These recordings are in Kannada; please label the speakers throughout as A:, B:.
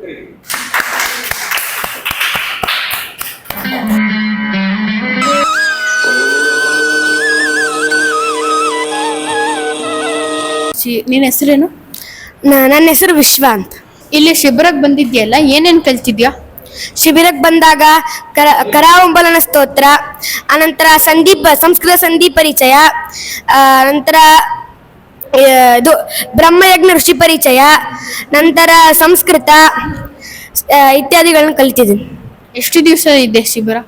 A: ಕರೀರಿ
B: ಶಿ- ನಿನ್ ಹೆಸರೇನು
C: ನನ್ನ ಹೆಸರು ವಿಶ್ವ ಅಂತ.
B: ಇಲ್ಲಿ ಶಿಬಿರಕ್ಕೆ ಬಂದಿದ್ಯಲ್ಲ ಏನೇನು ಕಲ್ತಿದ್ಯಾ?
C: ಶಿಬಿರಕ್ಕೆ ಬಂದಾಗ ಕರ ಕರಾವಂಬಲನ ಸ್ತೋತ್ರ ಅನಂತರ ಸಂದೀಪ ಸಂಸ್ಕೃತ ಸಂಧಿ ಪರಿಚಯ ಅನಂತರ ನಂತರ ಇದು ಬ್ರಹ್ಮಯಜ್ಞ ಋಷಿ ಪರಿಚಯ ನಂತರ ಸಂಸ್ಕೃತ ಇತ್ಯಾದಿಗಳನ್ನ ಕಲಿತಿದ್ದೀನಿ.
B: ಎಷ್ಟು ದಿವಸ ಇದೆ ಶಿಬಿರ?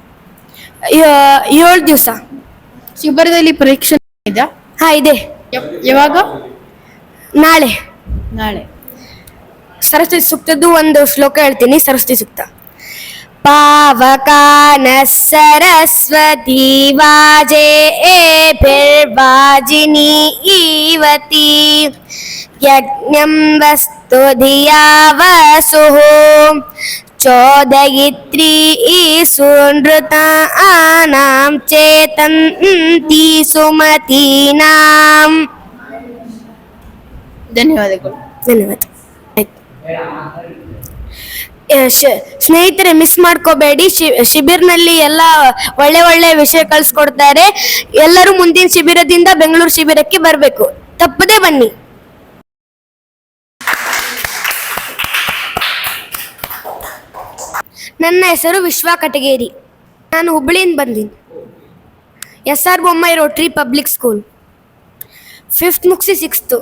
C: ಏಳು ದಿವಸ.
B: ಶಿಬಿರದಲ್ಲಿ ಪರೀಕ್ಷೆ ಇದೆಯಾ?
C: ಹಾ ಇದೆ.
B: ಯಾವಾಗ?
C: ನಾಳೆ.
B: ನಾಳೆ.
C: ಸರಸ್ವತಿ ಸೂಕ್ತದ್ದು ಒಂದು ಶ್ಲೋಕ ಹೇಳ್ತೀನಿ ಸರಸ್ವತಿ ಸೂಕ್ತ. ಪಾವಕಾನ ಸರಸ್ವತಿ ವಾಜೆ వాజిని ఈవతి యజ్ఞం వస్తు ధియా వసు చోదయిత్రీ
B: సునృతానాం
C: చేతంతి సుమతీనాం ధన్యవాదాలు. ధన్యవాదాలు. ಸ್ನೇಹಿತರೆ ಮಿಸ್ ಮಾಡ್ಕೋಬೇಡಿ. ಶಿಬಿರ್ನಲ್ಲಿ ಎಲ್ಲ ಒಳ್ಳೆ ಒಳ್ಳೆ ವಿಷಯ ಕಳ್ಸಿಕೊಡ್ತಾರೆ. ಎಲ್ಲರೂ ಮುಂದಿನ ಶಿಬಿರದಿಂದ ಬೆಂಗಳೂರು ಶಿಬಿರಕ್ಕೆ ಬರಬೇಕು. ತಪ್ಪದೆ ಬನ್ನಿ. ನನ್ನ ಹೆಸರು ವಿಶ್ವ ಕಟಗೇರಿ. ನಾನು ಹುಬ್ಬಳ್ಳಿಯಿಂದ ಬಂದೀನಿ. S R Bommai Rotary public school. Fifth ಮುಗಿಸಿ ಸಿಕ್ಸ್ತು.